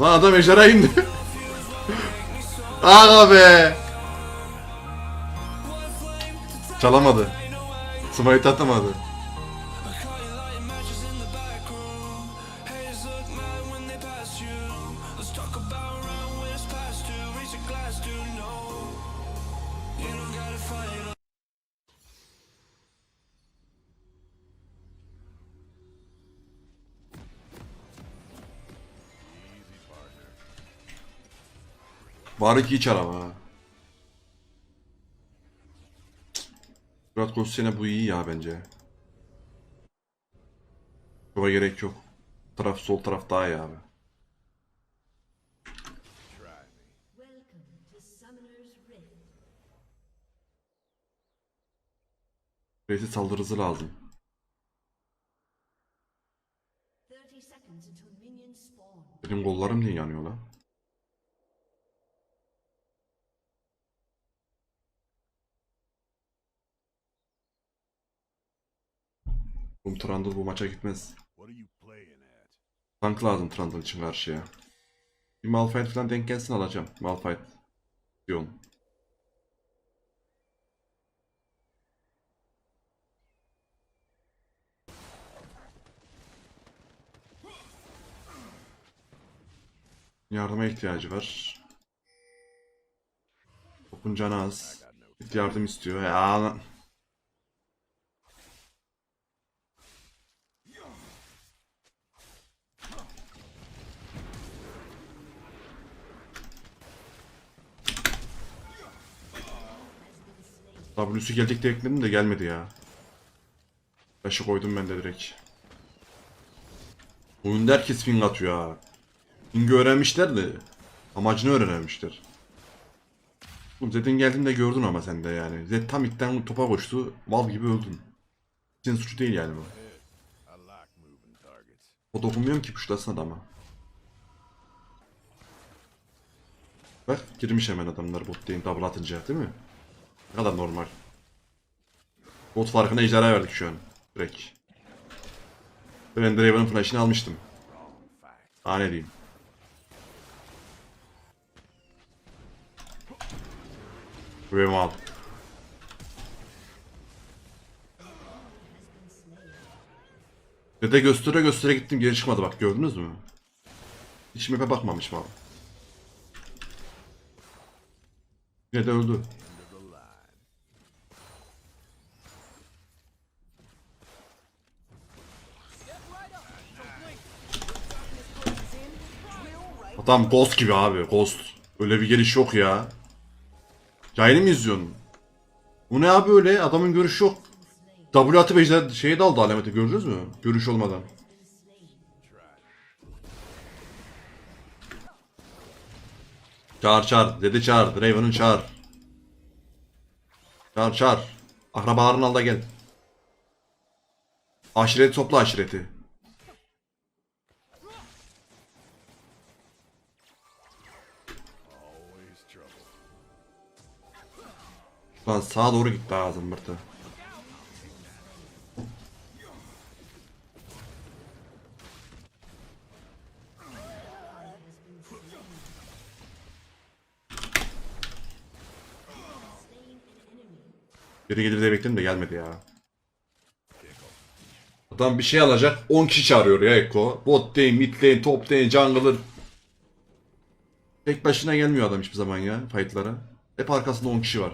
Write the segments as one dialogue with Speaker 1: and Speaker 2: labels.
Speaker 1: Lan adam ejderha indi. Aga be. Çalamadı. Smite atamadı. Bari ki içer ama. ha. Murat Kosyene bu iyi ya bence. Buna gerek yok. Taraf sol taraf daha iyi abi.
Speaker 2: Welcome to Summoner's Rift.
Speaker 1: Reisi saldırı hızı lazım.
Speaker 2: 30 seconds until minions spawn.
Speaker 1: Benim kollarım niye yanıyor lan? Bu Trundle bu maça gitmez. Tank lazım Trundle için karşıya. Bir Malphite falan denk gelsin alacağım. Malphite. Diyorum. Yardıma ihtiyacı var. Topun canı az. Yardım istiyor. Ya W'su gelecek diye ekledim de gelmedi ya. Taşı koydum ben de direkt. Oyunda herkes ping atıyor ha. Ping'i öğrenmişler de amacını öğrenememişler. Bu Zed'in geldiğinde gördün ama sen de yani. Zed tam ilkten topa koştu. Mal gibi öldün. Senin suçu değil yani bu. O dokunmuyorum ki puşlasın adama. Bak girmiş hemen adamlar bot değil double atınca değil mi? Ne kadar normal. Bot farkına ejderha verdik şu an. Direkt. Ben Draven'ın flash'ını almıştım. Daha ne diyeyim. Güvemi al. Dede göstere göstere gittim geri çıkmadı bak gördünüz mü? Hiç map'e bakmamışım abi. Yine de öldü. Adam Ghost gibi abi Ghost. Öyle bir geliş yok ya. Yayını mı izliyorsun? Bu ne abi öyle? Adamın görüşü yok. W atıp ejder şeye daldı alamete gördünüz mü? Görüş olmadan. Çağır çağır. Dedi çağır. Draven'ın çağır. Çağır çağır. Akrabalarını al da gel. Aşireti topla aşireti. Lan sağa doğru gitti ha zımbırtı. Biri gelir diye bekledim de gelmedi ya. Adam bir şey alacak 10 kişi çağırıyor ya Ekko. Bot değil, mid lane, top lane, jungler. Tek başına gelmiyor adam hiçbir zaman ya fightlara. Hep arkasında 10 kişi var.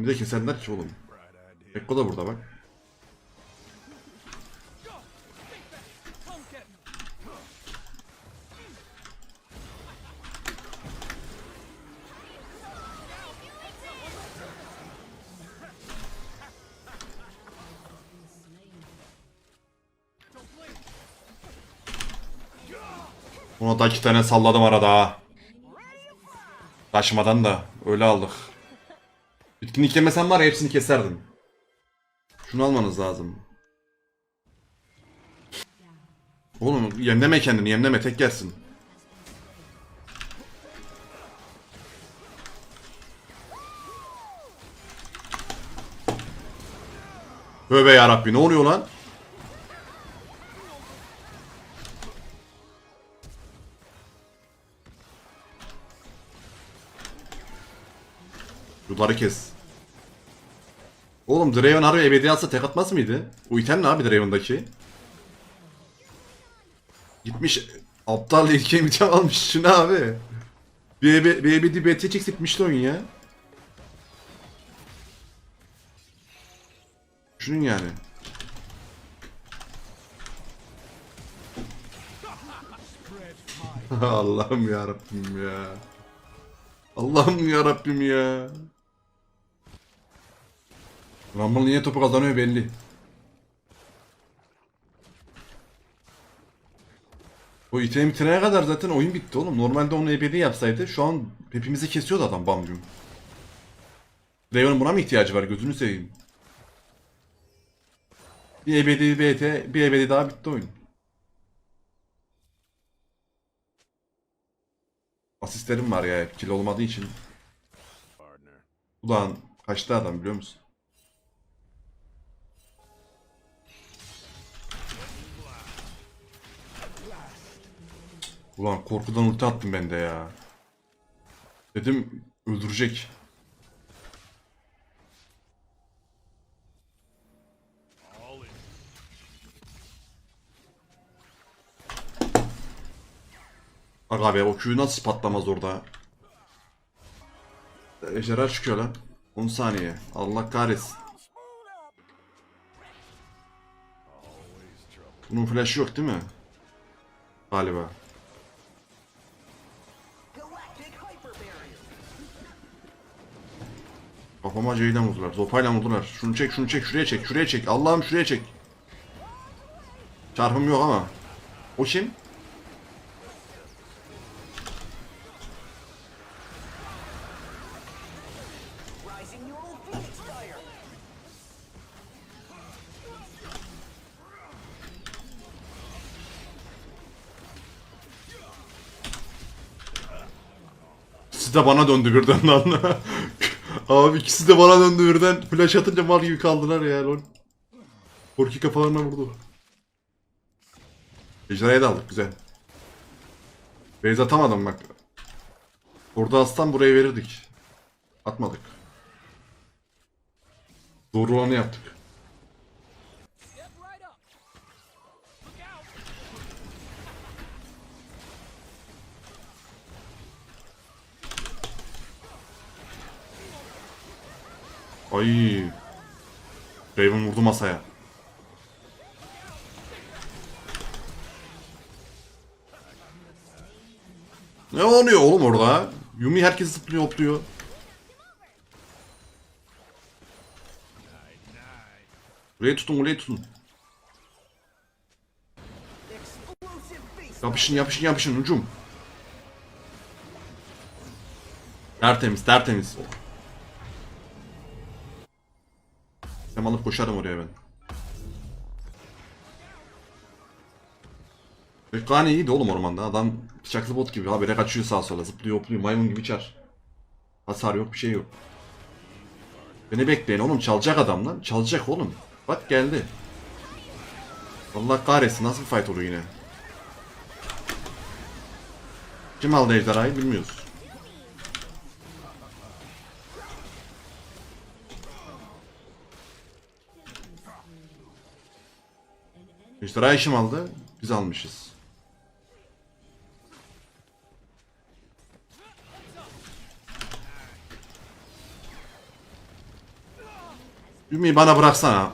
Speaker 1: Şimdi de kesenler ki oğlum. Ekko da burada bak. Ona da iki tane salladım arada ha. Taşmadan da öyle aldık. Bitkinlik yemesem var ya hepsini keserdim. Şunu almanız lazım. Oğlum yemleme kendini yemleme tek gelsin. Tövbe yarabbi ne oluyor lan? Yuları kes. Oğlum Draven harbi ebedi alsa tek atmaz mıydı? O item ne abi Draven'daki? Gitmiş aptal ilke item almış şu ne abi? Bir, ebe, bir ebedi BT çekmişti oyun ya. Düşünün yani. Allah'ım ya Rabbim ya. Allah'ım ya Rabbim ya. Rumble niye topu kazanıyor belli. O itemi bitirene kadar zaten oyun bitti oğlum. Normalde onu ebedi yapsaydı şu an hepimizi kesiyordu adam bamcum. Draven'ın buna mı ihtiyacı var gözünü seveyim. Bir ebedi BT, bir ebedi daha bitti oyun. Asistlerim var ya hep kill olmadığı için. Ulan kaçtı adam biliyor musun? Ulan korkudan ulti attım ben de ya. Dedim öldürecek. Aga be o Q nasıl patlamaz orada? Ejderha çıkıyor lan. 10 saniye. Allah kahretsin. Bunun flash yok değil mi? Galiba. Kafama C'den vurdular. Zopayla vurdular. Şunu çek, şunu çek, şuraya çek, şuraya çek. Allah'ım şuraya çek. Çarpım yok ama. O kim? İkisi de bana döndü birden lan. Abi ikisi de bana döndü birden. Flash atınca mal gibi kaldılar ya lol. Korki kafalarına vurdu. Ejderhaya da aldık güzel. Beyz atamadım bak. Orada aslan buraya verirdik. Atmadık. Doğru olanı yaptık. Ay. Raven vurdu masaya. Ne oluyor oğlum orada? Yumi herkes zıplıyor hopluyor. Burayı tutun burayı tutun. Yapışın yapışın yapışın hücum. Tertemiz tertemiz. Hem alıp koşarım oraya ben. Rekkani iyiydi oğlum ormanda. Adam bıçaklı bot gibi habire kaçıyor sağa sola. Zıplıyor hopluyor maymun gibi çar. Hasar yok bir şey yok. Beni bekleyin oğlum çalacak adam lan. Çalacak oğlum. Bak geldi. Allah kahretsin nasıl bir fight olur yine. Kim aldı ejderhayı bilmiyoruz. Ejderhayı kim aldı? Biz almışız. Ümmü'yü bana bıraksana.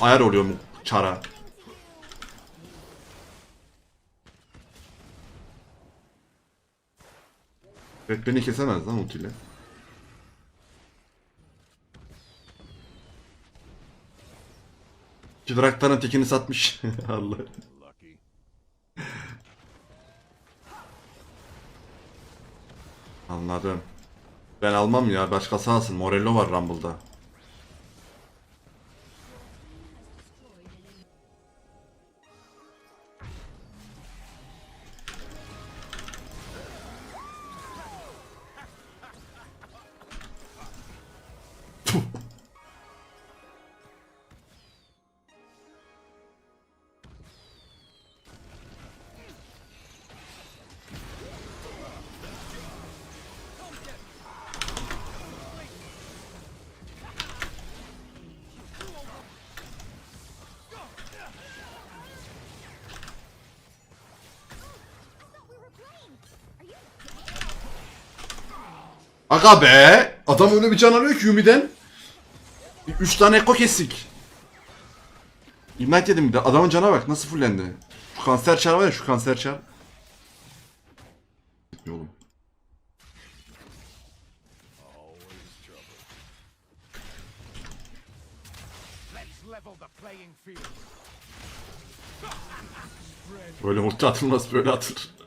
Speaker 1: Ayar oluyor mu çara? Evet beni kesemez lan ultiyle. Çıdırakların tekini satmış. Allah. Anladım. Ben almam ya. Başkası alsın. Morello var Rumble'da. Puh. Aga be! Adam öyle bir can alıyor ki Yumi'den. 3 tane eko kestik. Ignite yedim bir de. Adamın cana bak nasıl fullendi. Şu kanser çar var ya şu kanser çar. Gitmiyor. Böyle ulti atılmaz böyle atılır.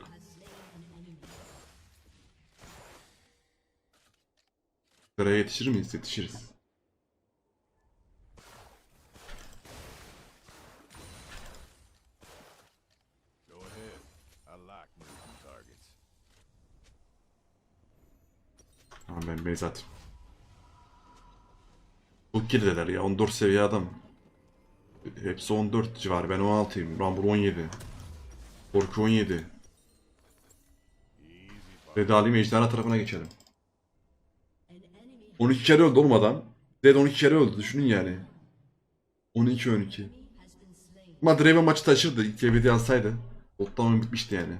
Speaker 1: Sıraya yetişir miyiz? Yetişiriz. Tamam ben base atayım. Bu girdiler ya 14 seviye adam. Hepsi 14 civarı ben 16'yım. Rumble 17. Korku 17. Red alayım ejderha tarafına geçelim.
Speaker 2: An enemy
Speaker 1: 12 kere öldü oğlum adam. Zed 12 kere öldü düşünün yani. 12 12.
Speaker 2: has been slain.
Speaker 1: Ama Draven maçı taşırdı. İlk evde alsaydı. Bottan oyun bitmişti yani.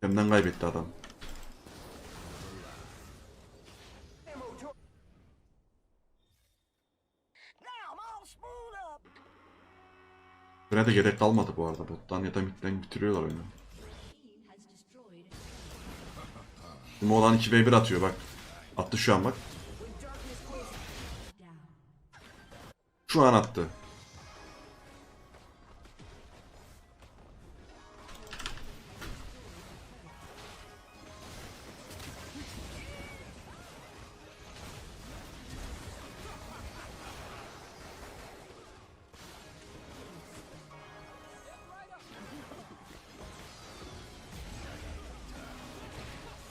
Speaker 1: Hemden kaybetti adam. Buraya da gerek kalmadı bu arada. Bottan ya da midden bitiriyorlar oyunu. Şimdi olan 2v1 atıyor bak. Attı şu an bak. Şu an attı.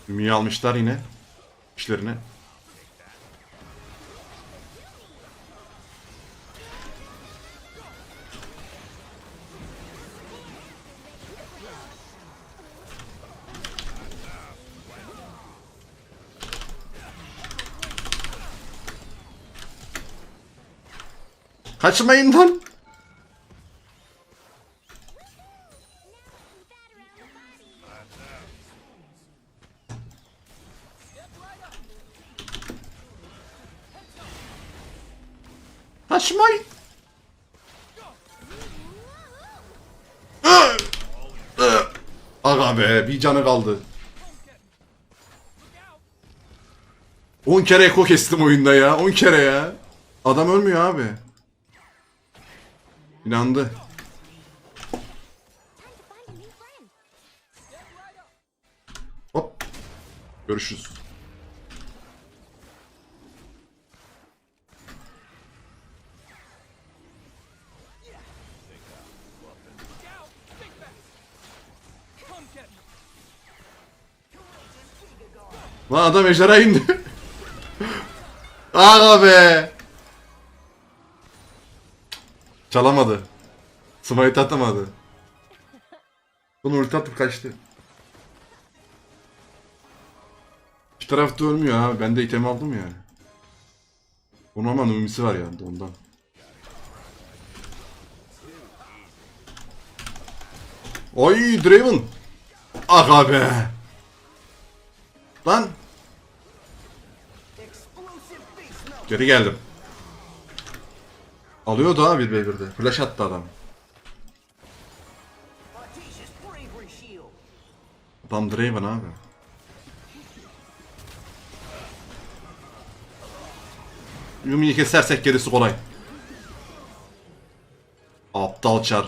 Speaker 1: Ümiyi almışlar yine. İşlerine. Kaçmayın lan. Kaçmayın. Aga be bir canı kaldı. 10 kere eko kestim oyunda ya. 10 kere ya. Adam ölmüyor abi. İnandı. Hop. Görüşürüz. Lan adam ejderha indi. Aga be. Çalamadı. Smite atamadı. Bunu ulti atıp kaçtı. Bir tarafta ölmüyor abi. Ben de item aldım ya. Onun ama numisi var yani ondan. Oy Draven. Aga be. Lan geri geldim. Alıyordu abi 1v1'de. Flash attı adam. Adam Draven abi. Yumi'yi kesersek gerisi kolay. Aptal çar.